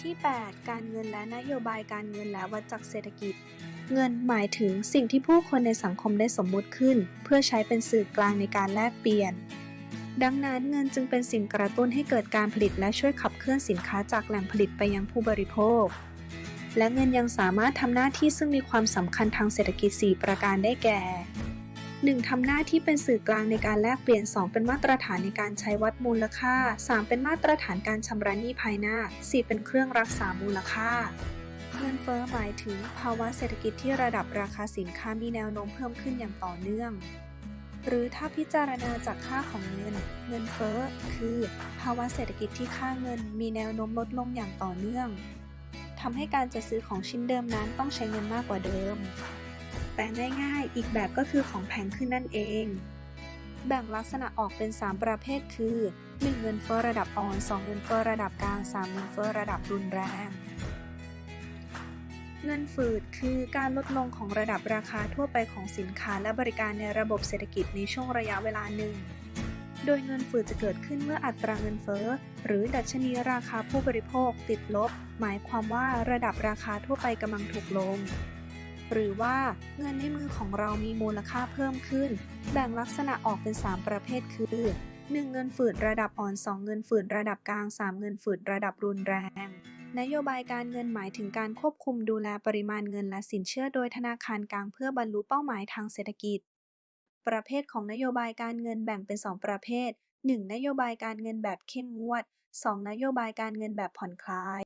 ที่ 8 การเงินและนโยบายการเงินและวัจักเศรษฐกิจ เงินหมายถึงสิ่งที่ผู้คนในสังคมได้สมมุติขึ้น เพื่อใช้เป็นสื่อกลางในการแลกเปลี่ยน ดังนั้นเงินจึงเป็นสิ่งกระตุ้นให้เกิดการผลิตและช่วยขับเคลื่อนสินค้าจากแหล่งผลิตไปยังผู้บริโภค และเงินยังสามารถทำหน้าที่ซึ่งมีความสำคัญทางเศรษฐกิจ 4 ประการได้แก่ 1. ทำหน้าที่เป็นสื่อกลางในการแลกเปลี่ยน 2. เป็นมาตรฐานในการใช้วัดมูลค่า 3. เป็นมาตรฐานการชำระหนี้ภายหน้า 4. เป็นเครื่องรักษามูลค่าเงินเฟ้อหมายถึงภาวะเศรษฐกิจที่ระดับราคาสินค้ามีแนวโน้มเพิ่มขึ้นอย่างต่อเนื่อง หรือถ้าพิจารณาจากค่าของเงิน เงินเฟ้อคือ ภาวะเศรษฐกิจที่ค่าเงินมีแนวโน้มลดลงอย่างต่อเนื่องทำให้การจัดซื้อของชิ้นเดิมนั้นต้องใช้เงินมากกว่าเดิม แต่ง่ายๆอีกแบบก็คือของแพงขึ้นนั่นเอง แบ่งลักษณะออกเป็น 3 ประเภทคือ 1. เงินเฟ้อระดับอ่อน 2. เงินเฟ้อระดับกลาง 3. เงินเฟ้อระดับรุนแรง เงินฝืดคือการลดลงของระดับราคาทั่วไปของสินค้าและบริการในระบบเศรษฐกิจในช่วงระยะเวลาหนึ่งโดยเงินฝืดจะเกิดขึ้นเมื่ออัตราเงินเฟ้อ หรือดัชนีราคาผู้บริโภคติดลบ หมายความว่าระดับราคาทั่วไปกำลังถูกลง หรือว่าเงินในมือของเรามีมูลค่าเพิ่มขึ้น แบ่งลักษณะออกเป็น 3 ประเภทคือ 1. เงินฝืดระดับอ่อน 2. เงินฝืดระดับกลาง 3. เงินฝืดระดับรุนแรง นโยบายการเงินหมายถึงการควบคุมดูแลปริมาณเงินและสินเชื่อโดยธนาคารกลางเพื่อบรรลุเป้าหมายทางเศรษฐกิจ ประเภทของนโยบายการเงินแบ่งเป็น 2 ประเภท 1. นโยบายการเงินแบบเข้มงวด 2. นโยบายการเงินแบบผ่อนคลาย